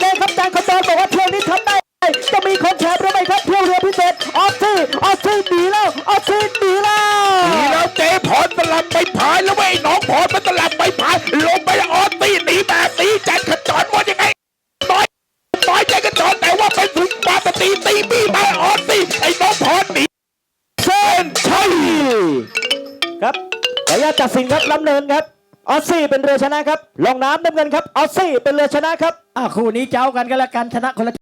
แดงครับจางคอนดอนบอกว่าเที่ยวนี้ทำได้ จะมีคนแชร์หรือไม่ครับเที่ยวเรือพิเศษออสซี่ออสซี่หนีแล้วออสซี่หนีแล้วหนีแล้วเจ๊พรมันลำไปพายแล้วเว้น้องพรมันตะลำไปพายลงไปออสตี้หนีแบบนี้แจันขจรหมดยังไงน้อยน้อยแจขจรแต่ว่าไป็นถึงมาตตีตีบี้ไปออสตี้ไอ้น้องพรหนีเส้นชัย ครับขออนุาตตัดสินครับล้ำเนินครับ ออสซี่เป็นเรือชนะครับ ลงน้ำน้ำเงินครับ ออสซี่เป็นเรือชนะครับอะคู่นี้เจ้ากันกันแล้วกันชนะคนละ